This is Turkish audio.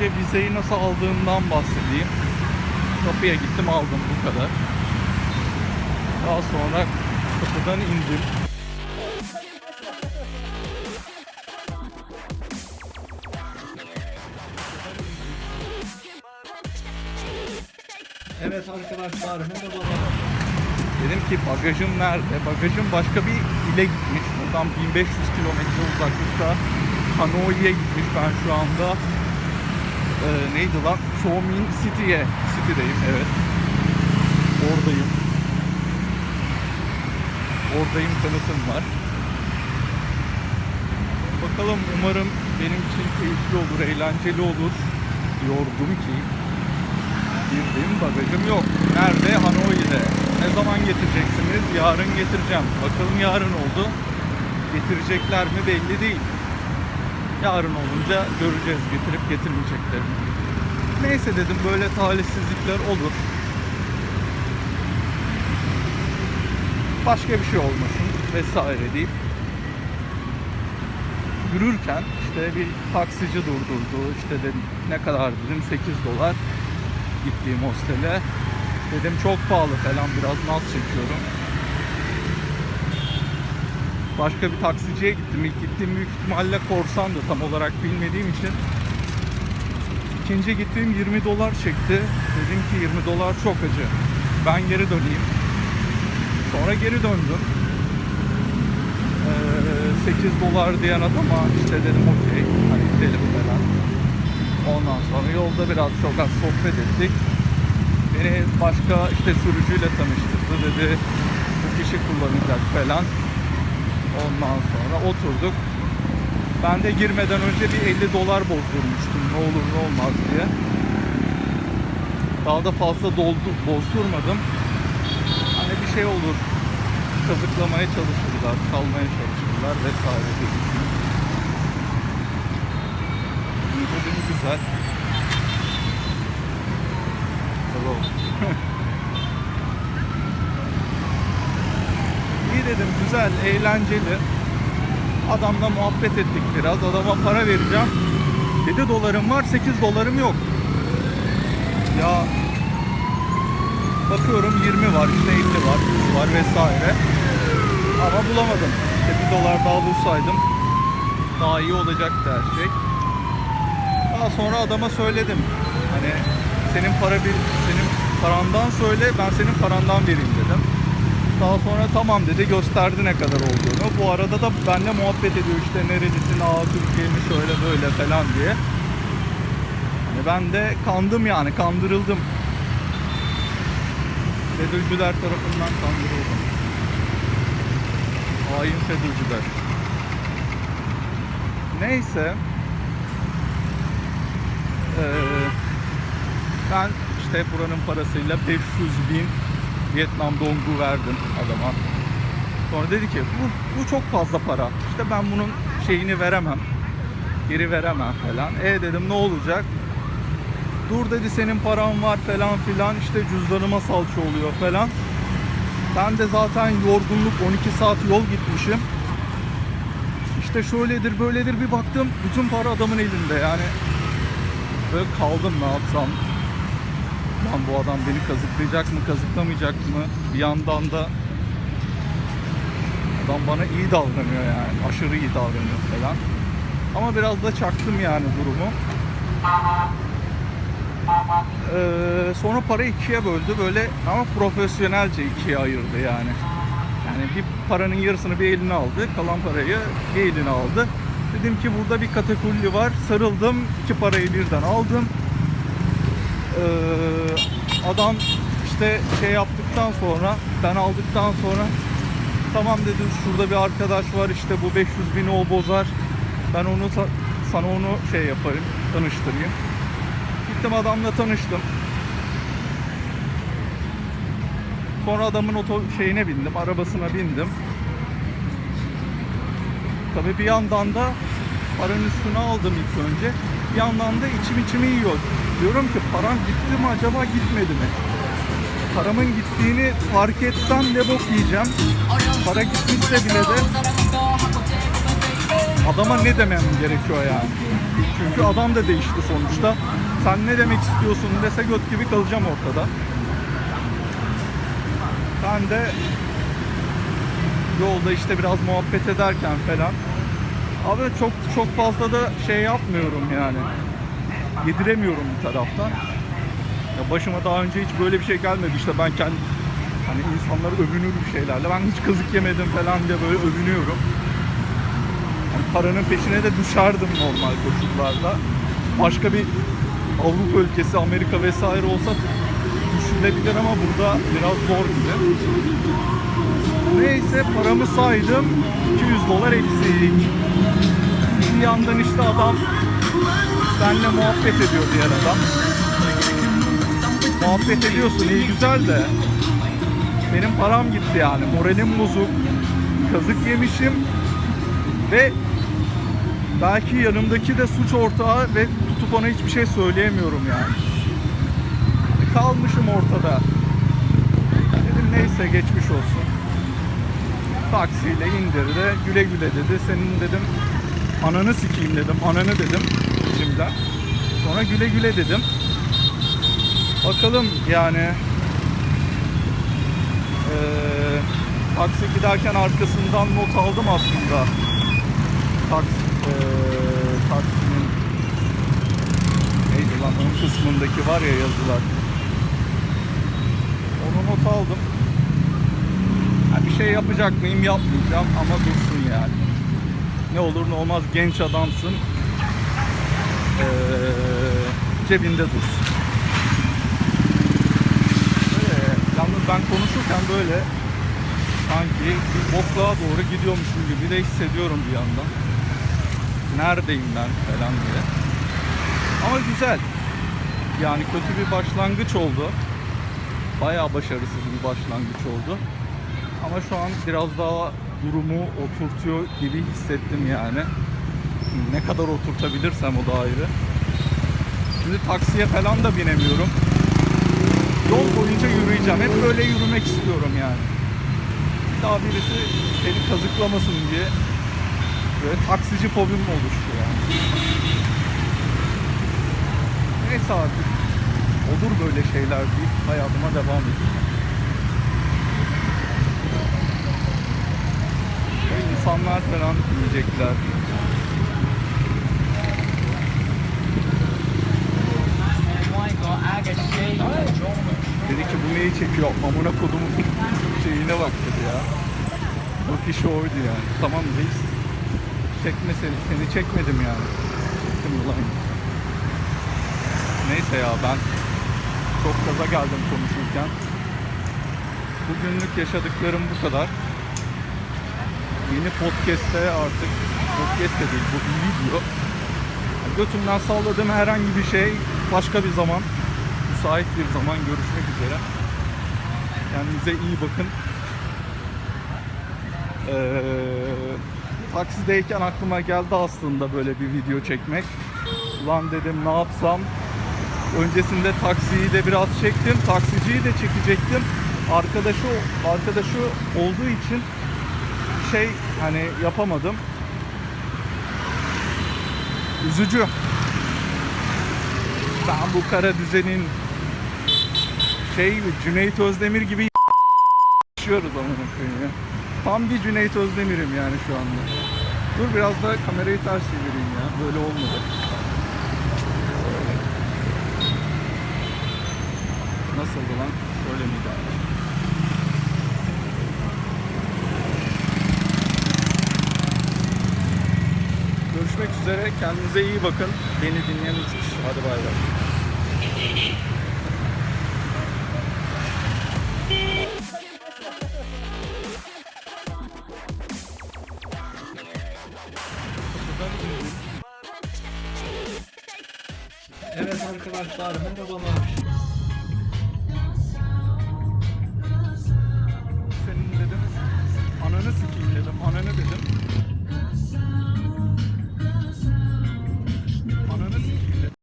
önce vizeyi nasıl aldığımdan bahsedeyim. Kapıya gittim aldım bu kadar. Daha sonra kapıdan indim. Evet arkadaşlar. Dedim ki bagajım nerede? Bagajım başka bir ile gitmiş. Buradan 1500 kilometre uzaklıkta Hanoi'ye gitmiş. Ben şu anda e, neydi lan? Chongqing City'ye. City'deyim evet. Oradayım. Oradayım tanıtım var. Bakalım umarım benim için keyifli olur, eğlenceli olur diyordum ki girdim bagajım yok. Nerede? Hanoi'de. Ne zaman getireceksiniz? Yarın getireceğim. Bakalım yarın oldu. Getirecekler mi belli değil. Yarın olunca göreceğiz getirip getirmeyeceklerini. Neyse dedim böyle talihsizlikler olur. Başka bir şey olmasın vesaire deyip yürürken işte bir taksici durdurdu. İşte dedim ne kadar dedim 8 dolar gittiğim hostele. Dedim çok pahalı falan biraz naz çekiyorum. Başka bir taksiciye gittim. İlk gittiğim büyük ihtimalle korsandı tam olarak bilmediğim için. İkinci gittiğim 20 dolar çekti. Dedim ki 20 dolar çok acı. Ben geri döneyim. Sonra geri döndüm. Ee, 8 dolar diyen adama işte dedim okey hani gidelim falan. Ondan sonra yolda biraz çok az sohbet ettik. Beni başka işte sürücüyle tanıştırdı dedi. Bu kişi kullanacak falan. Ondan sonra oturduk. Ben de girmeden önce bir 50 dolar bozdurmuştum ne olur ne olmaz diye. Daha da fazla doldu, bozdurmadım. Hani bir şey olur. Kazıklamaya çalışırlar, kalmaya çalışırlar vesaire diye güzel. Hello. İyi dedim güzel, eğlenceli. Adamla muhabbet ettik biraz. Adama para vereceğim. 7 dolarım var, 8 dolarım yok. Ya bakıyorum 20 var, işte 50 var, 100 var vesaire. Ama bulamadım. İşte 1 dolar daha bulsaydım daha iyi olacaktı her şey. Daha sonra adama söyledim. Hani senin para bir senin parandan söyle ben senin parandan vereyim dedim. Daha sonra tamam dedi gösterdi ne kadar olduğunu. Bu arada da benimle muhabbet ediyor işte nerelisin aa Türkiye mi şöyle böyle falan diye. Hani ben de kandım yani kandırıldım. FETÖ'cüler tarafından kandırıldım. Hain FETÖ'cüler. Neyse. Ee, ben işte buranın parasıyla 500 bin Vietnam dongu verdim adama. Sonra dedi ki bu, bu çok fazla para. İşte ben bunun şeyini veremem. Geri veremem falan. E dedim ne olacak? Dur dedi senin paran var falan filan. İşte cüzdanıma salça oluyor falan. Ben de zaten yorgunluk 12 saat yol gitmişim. İşte şöyledir böyledir bir baktım bütün para adamın elinde yani. Böyle kaldım ne yapsam. Lan bu adam beni kazıklayacak mı kazıklamayacak mı? Bir yandan da adam bana iyi davranıyor yani. Aşırı iyi davranıyor falan. Ama biraz da çaktım yani durumu. Ee, sonra para ikiye böldü böyle ama profesyonelce ikiye ayırdı yani. Yani bir paranın yarısını bir eline aldı, kalan parayı bir eline aldı. Dedim ki burada bir katakulli var. Sarıldım, iki parayı birden aldım. Ee, adam işte şey yaptıktan sonra, ben aldıktan sonra tamam dedim şurada bir arkadaş var işte bu 500 bini o bozar. Ben onu sa- sana onu şey yaparım, tanıştırayım. Gittim adamla tanıştım. Sonra adamın oto şeyine bindim, arabasına bindim. Tabii bir yandan da paranın üstüne aldım ilk önce. Bir yandan da içim içimi yiyor. Diyorum ki param gitti mi acaba gitmedi mi? Paramın gittiğini fark etsem ne bok yiyeceğim. Para gitmişse bile de adama ne demem gerekiyor yani. Çünkü adam da değişti sonuçta. Sen ne demek istiyorsun dese göt gibi kalacağım ortada. Ben de yolda işte biraz muhabbet ederken falan abi çok çok fazla da şey yapmıyorum yani. Yediremiyorum bir taraftan. Ya başıma daha önce hiç böyle bir şey gelmedi. İşte ben kendi hani insanları övünür bir şeylerle. Ben hiç kazık yemedim falan diye böyle övünüyorum. Yani paranın peşine de düşerdim normal koşullarda. Başka bir Avrupa ülkesi, Amerika vesaire olsa düşünülebilir ama burada biraz zor gibi. Neyse paramı saydım. 200 dolar eksik. Bir yandan işte adam benimle muhabbet ediyor diğer adam. Muhabbet ediyorsun iyi güzel de benim param gitti yani. Moralim bozuk. Kazık yemişim ve belki yanımdaki de suç ortağı ve tutup ona hiçbir şey söyleyemiyorum yani. Kalmışım ortada. Dedim neyse geçmiş olsun. Taksiyle indirdi. Güle güle dedi. Senin dedim ananı sikeyim dedim. Ananı dedim içimden. Sonra güle güle dedim. Bakalım yani eee taksi giderken arkasından not aldım aslında. Taks, eee taksinin neydi lan ön kısmındaki var ya yazılar. Onu not aldım. Ha, bir şey yapacak mıyım yapmayacağım ama dursun yani. Ne olur ne olmaz genç adamsın. Eee cebinde dursun. Böyle, yalnız ben konuşurken böyle sanki bir bokluğa doğru gidiyormuşum gibi de hissediyorum bir yandan. Neredeyim ben falan diye. Ama güzel. Yani kötü bir başlangıç oldu. Bayağı başarısız bir başlangıç oldu. Ama şu an biraz daha durumu oturtuyor gibi hissettim yani. Ne kadar oturtabilirsem o da ayrı. Şimdi taksiye falan da binemiyorum. Yol boyunca yürüyeceğim. Hep böyle yürümek istiyorum yani. Daha birisi beni kazıklamasın diye böyle taksici fobim oluştu yani. Neyse artık olur böyle şeyler deyip hayatıma devam edeceğim. İnsanlar falan diyecekler. Dedi ki çekiyor? Amına kodumun şeyine bak dedi ya. Kişi oydu yani. Tamam reis. Çekme seni. Seni çekmedim yani. Çektim ulan. Neyse ya ben çok gaza geldim konuşurken. Bugünlük yaşadıklarım bu kadar. Yeni podcast'te artık podcast de değil bu video. Götümden salladığım herhangi bir şey başka bir zaman müsait bir zaman görüşmek üzere. Kendinize iyi bakın. Ee, taksideyken aklıma geldi aslında böyle bir video çekmek. Ulan dedim ne yapsam. Öncesinde taksiyi de biraz çektim. Taksiciyi de çekecektim. Arkadaşı arkadaşı olduğu için şey hani yapamadım. Üzücü. Ben bu kara düzenin şey gibi Cüneyt Özdemir gibi yaşıyoruz amına koyayım ya. Tam bir Cüneyt Özdemir'im yani şu anda. Dur biraz da kamerayı ters çevireyim ya. Böyle olmadı. Nasıldı lan? Şöyle miydi? Görüşmek üzere. Kendinize iyi bakın. Beni dinleyen kişi. Hadi bay bay. Evet arkadaşlar merhabalar.